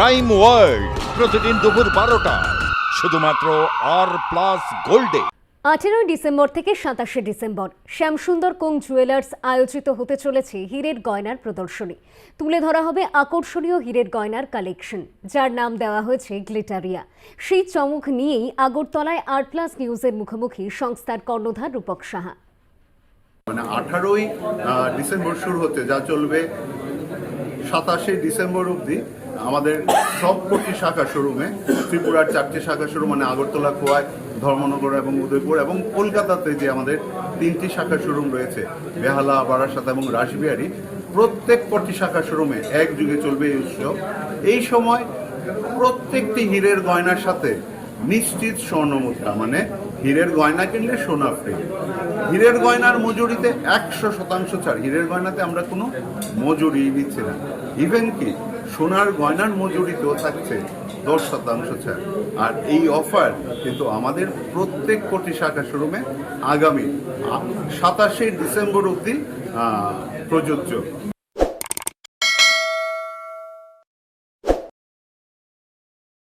Crime world প্রতিদিন দুপুর বারোটা। শুধুমাত্র আর প্লাস গোল্ডে আঠেরোই ডিসেম্বর থেকে সাতাশে ডিসেম্বর শ্যামসুন্দর কোং জুয়েলার্স আয়োজিত হতে চলেছে হীরের গয়নার প্রদর্শনী। তুলে ধরা হবে আকর্ষণীয় হীরের গয়নার কালেকশন যার নাম দেওয়া হয়েছে গ্লিটারিয়া সেই চমক নিয়েই আগরতলায় আর প্লাস নিউজের মুখোমুখি সংস্থার কর্ণধার রূপক সাহা। মানে আঠারোই ডিসেম্বর শুরু হচ্ছে যা চলবে সাতাশে ডিসেম্বর অবধি। আমাদের সব কোটি শাখা শোরুমে, ত্রিপুরার চারটি শাখা শোরুম মানে আগরতলা খোয়ায় ধর্মনগর এবং উদয়পুর এবং কলকাতাতে যে আমাদের তিনটি শাখা শোরুম রয়েছে, বেহালা, বারাসাত এবং রাসবিহারি, প্রত্যেক কটি শাখা শোরুমে এক যুগে চলবে এই উৎসব। এই সময় প্রত্যেকটি হীরের গয়নার সাথে নিশ্চিত স্বর্ণ মুদ্রা মানে হীরের গয়না কিনলে সোনা ফ্রি হীরের গয়নার মজুরিতে একশো শতাংশ ছাড়। হীরের গয়নাতে আমরা কোনো মজুরি দিচ্ছি না। ইভেন কি, সোনার গয়নার মজুরিতেও থাকছে দশ শতাংশ ছাড়। আর এই অফার কিন্তু আমাদের প্রত্যেক কোটি শাখা শোরুমে আগামী সাতাশে ডিসেম্বর অবধি প্রযোজ্য।